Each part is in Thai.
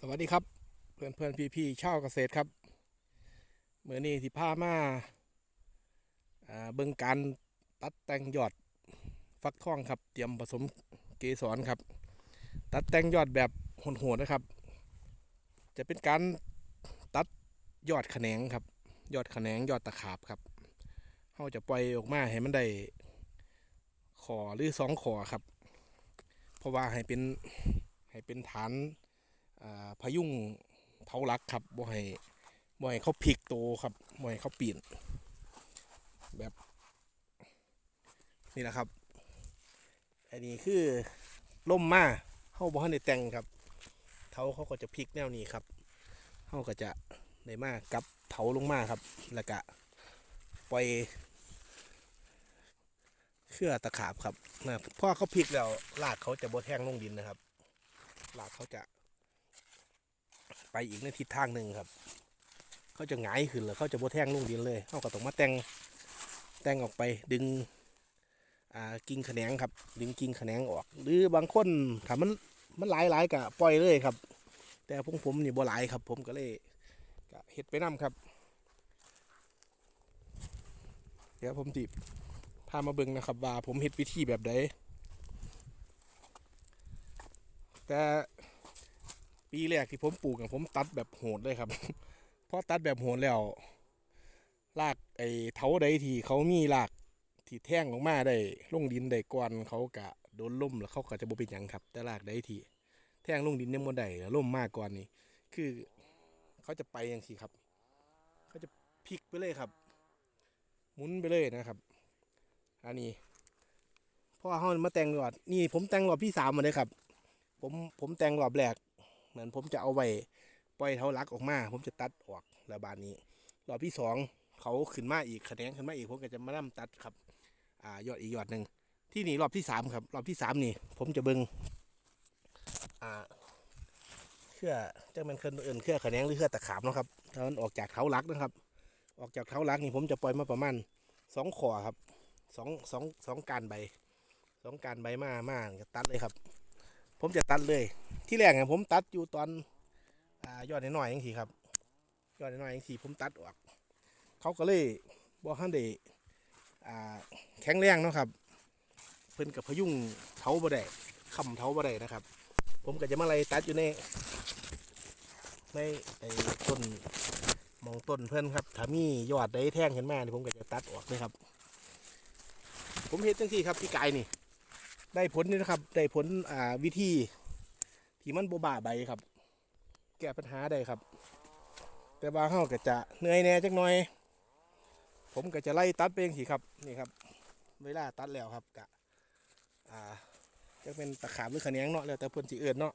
สวัสดีครับ เพื่อนเพื่อนพี่พี่ชาวเกษตรครับเมื่อนี้ที่พามาเบิ่งการตัดแต่งยอดฟักทองครับ เตรียมผสมเกสรครับ ตัดแต่งยอดแบบโหดๆนะครับ จะเป็นการตัดยอดแขนงครับ ยอดแขนงยอดตะขาบครับเราจะปล่อยออกมาให้มันได้ขอหรือสองขอครับ เพราะว่าให้เป็นให้เป็นฐาน พยุงเท้ารักครับบ่ให้บ่ให้เขาพลิกโตครับบ่ให้เขาปีนแบบนี่แหละครับ อันนี้คือล่มมาเฮาบ่ทันได้แต่งครับ เท้าเขาก็จะพลิกแนวนี้ครับเฮาก็จะได้มากกับเท้าลงมาครับ แล้วก็ปล่อยเครือตะขาบครับนะพอเขาพลิกแล้วรากเขาจะบ่แทงลงดินนะครับรากเขาจะ ไปอีกในทิศทางหนึ่งครับ เขาจะหงายขึ้นแล้วเขาจะโบแท่งลุ่งดินเลยเขาก็ต้องมาแต่งแต่งออกไปดึงอ่ากิ่งแขนงครับ ดึงกิ่งแขนงออก หรือบางคนถ้ามันมันหลายหลายๆก็ปล่อยเลยครับ แต่พวกผมนี่บ่หลายครับ ผมก็เลยก็เฮ็ดไปนํครับ เดี๋ยวผมติพามาเบิ่งนะครับ ว่าผมเฮ็ดวิธีแบบใดแต่ ปีแรกที่ผมปลูกผมตัดแบบโหดเลยครับเพราะตัดแบบโหดแล้วรากไอ้เถาใดที่เขามีรากที่แท่งออกมาได้ลงดินได้ก่อนเขากะโดนล่มแล้วเขาก็จะบ่เป็นหยังครับ แต่รากใดที่แท่งลงดินยังบ่ได้แล้วล่มมากก่อนนี่คือเขาจะไปอย่างที่ครับ เขาจะพลิกไปเลยครับ หมุนไปเลยนะครับ อันนี้เพราะว่าเขามาแต่งรอบนี่ผมแต่งรอบที่สามมาเลยครับ ผมผมแต่งรอบแรก เหมือนผมจะเอาไว้ปล่อยเท้าลักออกมา ผมจะตัดออกแล้วบานนี้รอบที่สองเขาขึ้นมาอีกแขนงขึ้นมาอีกผมก็จะมานํตัดครับ อ่ายอดอีกยอดหนึ่งที่นี่รอบที่สามครับ รอบที่สามนี่ ผมจะเบิงอ่าเครื่อจะมันเคลื่อนเอินเครื่อแขนงหรือเครื่อตะขาบนะครับถ้ามันออกจากเท้าลักนะครับ ออกจากเท้าลักนี่ผมจะปล่อยมาประมาณสองขอครับสองสองสองการใบสองการใบมามาจะตัดเลยครับ ผมจะตัดเลย ที่แรกเนี่ยผมตัดอยู่ตอนอยอดน้อยๆอย่างทีครับ ยอดน้อยๆอย่างทีผมตัดออก เขาก็เลยบอกฮันเดอ่าแข็งแรงเนาะครับ เพิ่นกับพยุงเท้าบ่ได้คำเท้าบ่ได้นะครับ ผมก็จะมาไล่ตัดอยู่ในในไอ้ต้นมองต้นเพิ่อนครับถ้ามียอดได้แท่งขึ้นมานี่ผมก็จะตัดออกเลยครับ ผมเห็นจังซี่ครับพี่กายนี่ ได้ผลนี่นะครับ ได้ผลอ่าวิธีที่มันโบบาใบครับ แก้ปัญหาได้ครับ แต่ว่าเขาก็จะเหนื่อยแน่จักหน่อย ผมก็จะไล่ตัดไปเองสิครับนี่ครับ เวลาตัดแล้วครับกะอ่าจะเป็นตะขาบหรือขะแหนงเนาะแล้วแต่เพิ่นสิเอิ้นเนาะ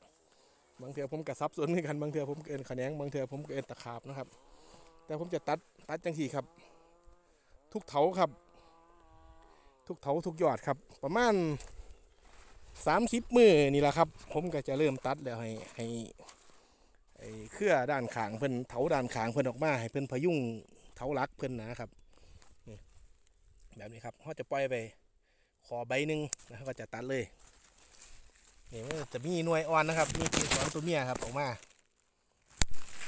บางเทื่อผมก็ซับซ้อนเหมือนกันบางเทื่อผมเอิ้นขะแหนงบางเทื่อผมเอิ้นตะขาบนะครับ แต่ผมจะตัดตัดจังสีครับ ทุกเถาครับ ทุกเถาทุกยอดครับ ประมาณ สามสิบมือนี่แหละครับ ผมก็จะเริ่มตัดแล้วให้ให้ไอ้เครือด้านขางเพิ่นเถาด้านขางเพิ่นออกมาให้เพิ่นพยุงเถาลักเพิ่นนะครับแบบนี้ครับเขาจะปล่อยไปขอใบหนึ่งนะครับก็จะตัดเลยนี่มันจะมีหน่วยอ่อนนะครับมีกีสอนตัวเมียครับออกมา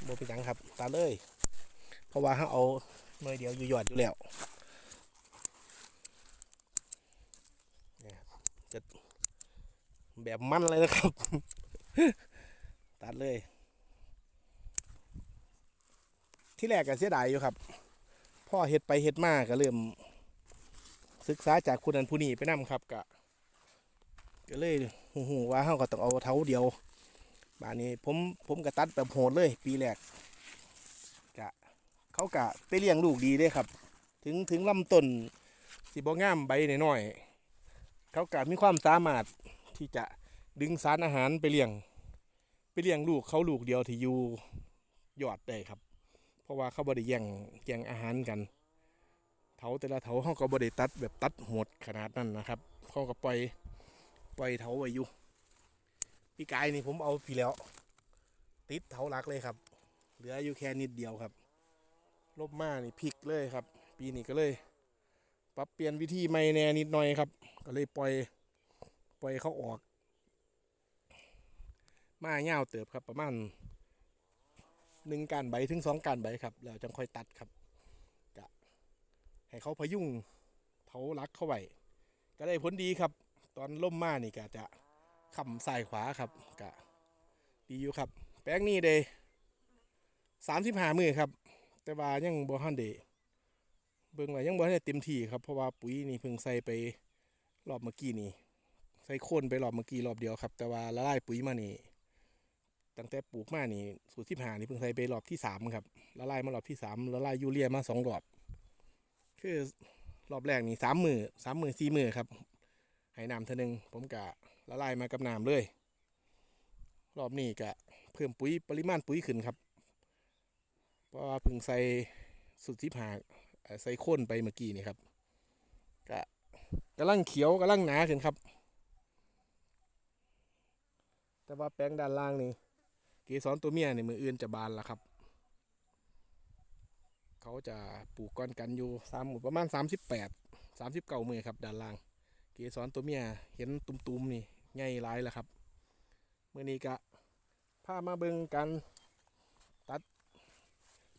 โบเป็นยังครับตัดเลย เพราะว่าเขาเอาหน่วยเดียวอยู่ยอดอยู่แล้วเนี่ยครับจะ แบบมันเลยนะครับ ตัดเลย ที่แรกก็เสียดายอยู่ครับ พ่อเฮ็ดไปเฮ็ดมาก็เริ่ม ศึกษาจากผู้นั้นผู้นี้ไปนํครับก็ก็เลยหูว่าเฮาก็ต้องเอาเท้าเดียวบานนี้ผมผมก็ตัดแบบโหดเลย ปีแรกกะเขากะไปเลี้ยงลูกดีด้ครับ ถึงถึงลำต้นสิบ่งามใบหน้อยๆเขากะมีความสามารถ ที่จะดึงสารอาหารไปเลี้ยง ไปเลี้ยงลูกเขาลูกเดียวที่อยู่ยอดได้ครับ เพราะว่าเขาบริแย่งแย่งอาหารกันเถาแต่ละเถาเขาก็บริตัดแบบตัดหดขนาดนั้นนะครับเขาก็ปล่อยปล่อยเถาไว้อยู่พี่กายนี่ผมเอาพี่แล้ว ติดเถาหลักเลยครับ เหลืออยู่แค่นิดเดียวครับลบมานี่พลิกเลยครับ ปีนี้ก็เลย ปรับเปลี่ยนวิธีใหม่แน่นิดหน่อยครับ ก็เลยปล่อย ล่อยเขาออก มาเงาวเติบครับประมาณหนึ่งการใบถึงสองการใบครับ แล้วจังค่อยตัดครับกะให้เขาพยุงเถารักเข้าไว้ก็ได้ผลดีครับ ตอนล่มมานี่ก็จะขำซ้ายขวาครับกะดีอยู่ครับ แปลงนี้เดสามสิบห้ามือครับ แต่ว่ายังบ่ทันเดเบิ่งว่ายังบ่ทันได้เต็มที่ครับ เพราะว่าปุ๋ยนี่เพิ่งใส่ไปรอบเมื่อกี้นี่ ใส่โคนไปรอบเมื่อกี้รอบเดียวครับ แต่ว่าละลายปุ๋ยมานี่ ตั้งแต่ปลูกมานี่สูตรที่ผ่านี่เพิ่งใส่ไปรอบที่สามครับละลายมารอบที่สามละลายยูเรียมาสองรอบ คือรอบแรกนี่สามมือสามมือสี่มือครับให้น้ำเท่านึงผมกะละลายมากับน้ำเลย รอบนี้กะเพิ่มปุ๋ยปริมาณปุ๋ยขึ้นครับ เพราะว่าเพิ่งใส่สูตรที่ผ่าใส่โค่นไปเมื่อกี้นี่ครับกะกำลังเขียวกำลังหนาขึ้นครับ แต่ว่าแปลงด้านล่างนี่เกสรตัวเมียในมืออื่นจะบานแล้วครับ เขาจะปลูกก้อนกันอยู่สามประมาณสามสิบแปดสามสิบเก้ามือครับด้านล่าง เกสรตัวเมียเห็นตุ้มๆนี่ใหญ่หลายแล้วครับเมื่อนี้ก็พามาเบิ่งกันตัด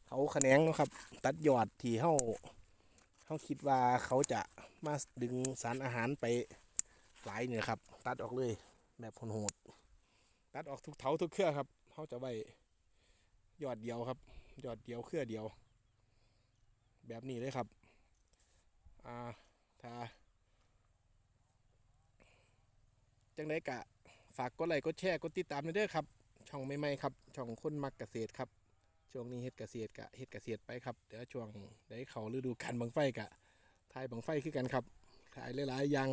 เขาแขนงนะครับ ตัดยอดที่เฮาเฮาคิดว่าเขาจะมาดึงสารอาหารไปหลายเนี่ยครับ ตัดออกเลยแบบโหดๆ ตัดออกทุกเถาทุกเครือครับเขาจะไว้ยอดเดียวครับ ยอดเดียวเครือเดียว แบบนี้เลยครับอ่าถ้าจังไดกะฝากกดไลค์กดแชร์กดติดตามด้เด้อครับ ช่องใหม่ๆครับ ช่องคนมักเกษตรครับ ช่วงนี้เฮ็ดเกษตรกะเฮ็ดเกษตรไปครับ เดี๋ยวช่วงได้เขาฤดูการบังไฟกะทายบังไฟคือกันครับทายหลายๆอย่าง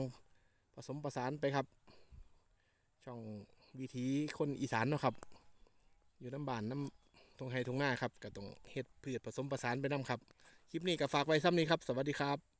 ผสมประสานไปครับ ช่อง วิธีคนอีสานเนาะครับ อยู่น้ำบานน้ำตรงไฮตรงหน้าครับกับตรงเฮ็ดพืชผสมผสานไปน้ำครับ คลิปนี้ก็ฝากไว้ซ้ำนี้ครับ สวัสดีครับ